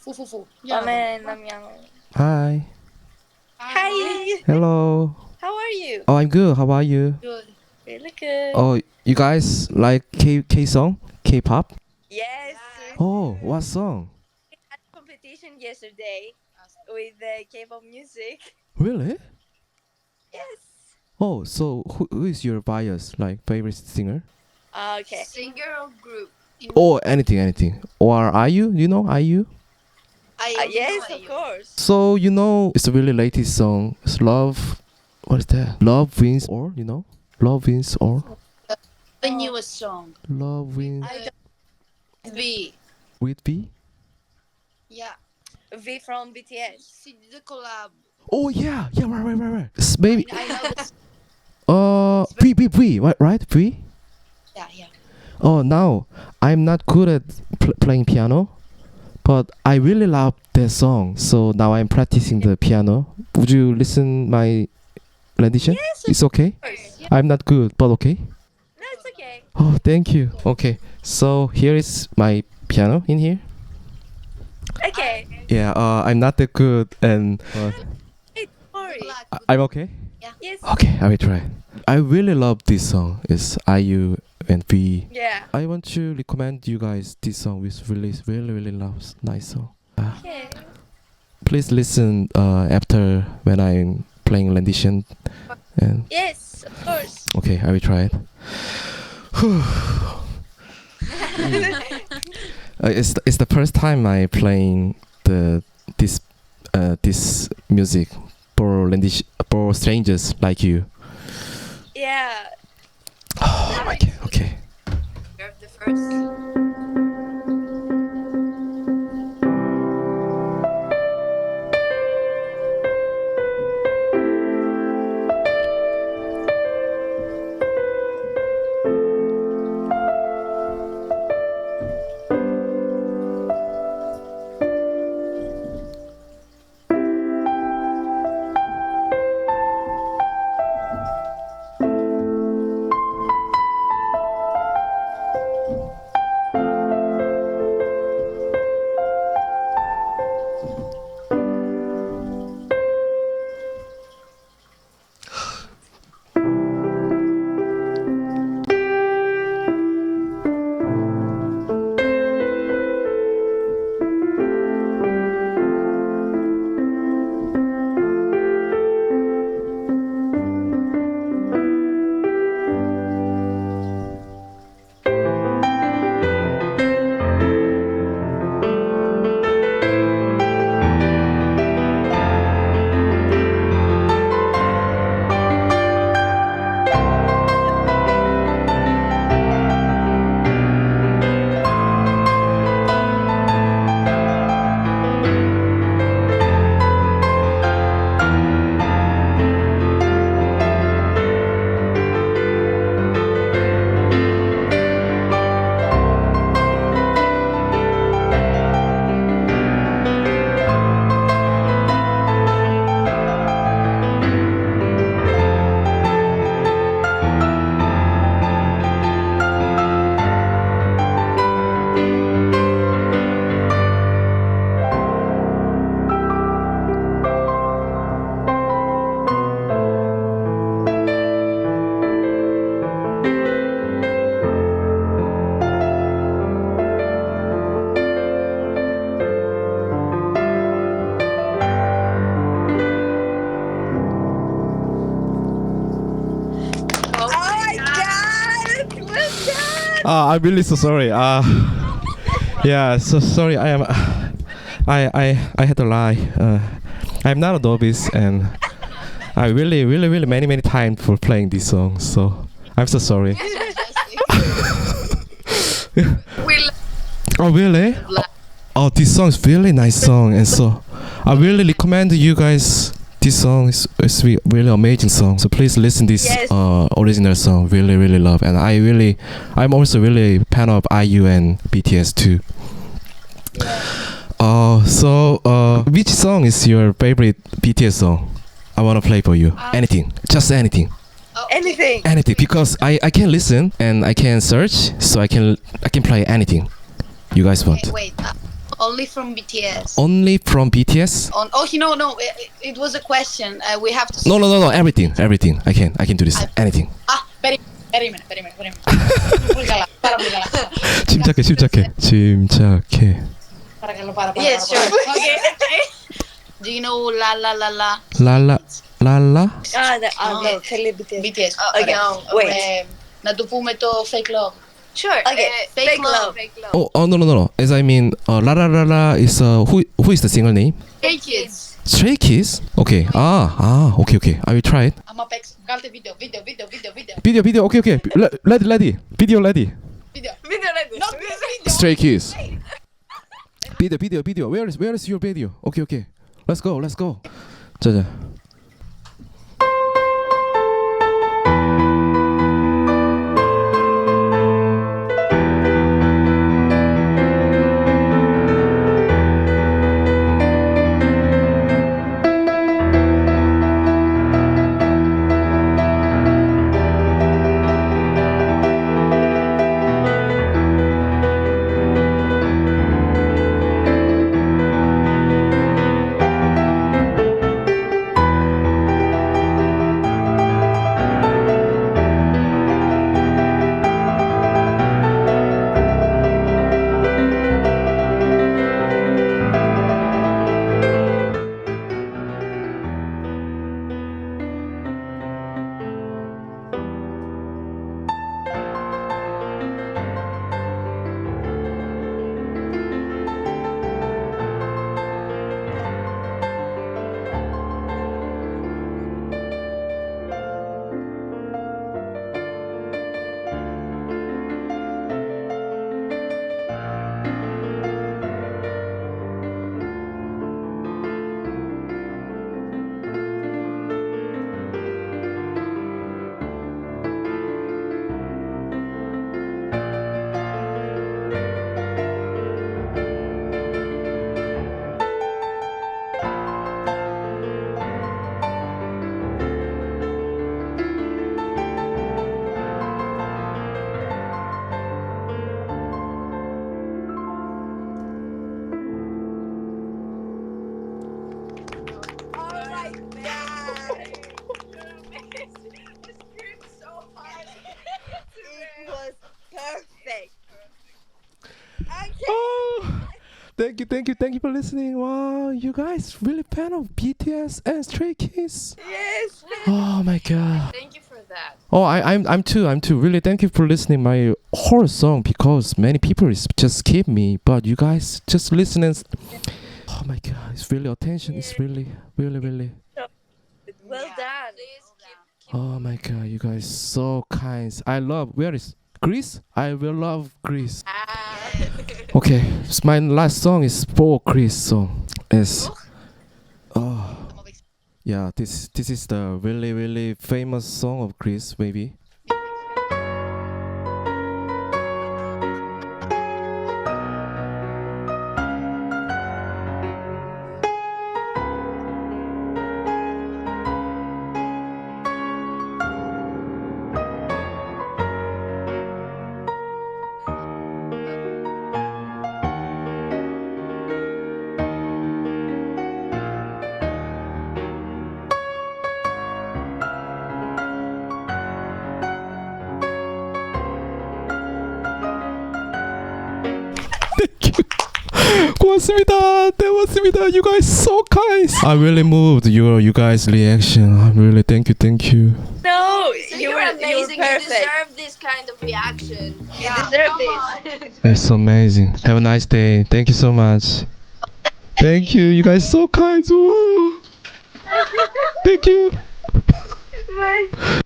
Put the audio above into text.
Fufufu. Ramen, namyang. Hi. Hi. Hello. How are you? Oh, I'm good. How are you? Good. Really good. Oh, you guys like K K song? K-pop? Yes. Oh, what song? We had competition yesterday with the K-pop music. Really? Yes. Oh, so who, who is your bias, like favorite singer? Okay. Singer or group? Or anything, anything. Or IU? You You know IU? I Uh, yes, of course. So you know it's a really latest song. It's Love. What is that? Love wins or you know? Love wins or The newest song. Love wins V. with V. Yeah. V from BTS. She did a collab. Oh yeah, yeah, right, right, right, right. It's maybe I know this. B B B right right B. Yeah, yeah. Oh now I'm not good at pl- playing piano, but I really love that song. So now I'm practicing the piano. Would you listen my rendition? Yes, It's okay. of course. I'm not good, but okay. No, it's okay. Oh, thank you. Okay, so here is my piano in here. Okay. Yeah, uh, I'm not that good, and uh, Hey, don't worry. Black. I- I'm okay. Yeah. Yes. Okay, I will try. I really love this song. It's IU and V. Yeah. I want to recommend you guys this song, which really, really, really loves nice song. Uh, Okay. please listen uh, after when I'm playing rendition. And Yes, of course. okay, I will try it. Uh, it's the, it's the first time I playing the this uh, this music for rendition for strangers like you. Yeah. Oh my god. Okay. You're the first. Uh, I'm really so sorry. Uh, yeah, so sorry. I am. I I I had to lie. Uh, I'm not a novice, and I really, really, really many, many times for playing this song. So I'm so sorry. Oh really? Oh, this song is really nice song, and so I really recommend you guys. This song is is really amazing song. So please listen this Yes. uh original song. Really, really love, and I really, I'm also really a fan of IU and BTS too. Uh, so uh, which song is your favorite BTS song? I wanna play for you. Uh, anything, just anything. Oh, Anything. anything because I I can listen and I can search, so I can I can play anything you guys want. Okay, wait. Uh, only from BTS. Only from BTS? On, oh, no, no. It, it was a question. Uh, we have to. No, no, no, no. Everything, everything. I can, I can do this. Anything. Ah, περί- περίμενε, περίμενε, περίμενε. πολύ καλά, πάρα πολύ καλά. 침착해, 침착해, 침착해. Παρακαλώ, πάρα, πάρα, Yes, πάρα, sure. πάρα. Okay, okay. Do you know La La La La? 랄라, 랄라. Ah, the, Oh. okay. Tell BTS. BTS. Okay, Ωραία. wait. Ε, να του πούμε το Fake Love. Sure. Okay. Uh, fake, fake love. love. Fake love. Oh, oh no no no no. As I mean, uh, la la la la is uh, who who is the singer name? Stray Kids. Stray Kids. Okay. Ah ah. Okay okay. I will try it. I'm a up ex. Video video video video video. Video video. Okay okay. Le- lady lady. Video lady. Video video lady. Not video. Stray Kids. video video video. Where is where is your video? Okay okay. Let's go let's go. 자자. Thank you, thank you, thank you for listening. Wow, you guys really fan of BTS and Stray Kids. Yes. Oh my god. Thank you for that. Oh, I, I'm, I'm too, I'm too. Really, thank you for listening my whole song because many people is just skip me, but you guys just listen and. Oh my god, it's really attention. It's really, really, really. Well Yeah. done. Keep, keep Oh my god, you guys so kind. I love. Where is Greece? I will love Greece. Ah. Okay, so my last song is for Chris song. It's. Oh. Yeah, this this is the really really famous song of Chris maybe. Thank you. 고맙습니다. 고맙습니다. You guys so kind. I really moved your you guys reaction. I really thank you, thank you. No, So you you're were amazing. You were You perfect. deserve this kind of reaction. You deserve this. That's amazing. Have a nice day. Thank you so much. Thank you. You guys so kind. Ooh. Thank you. Bye.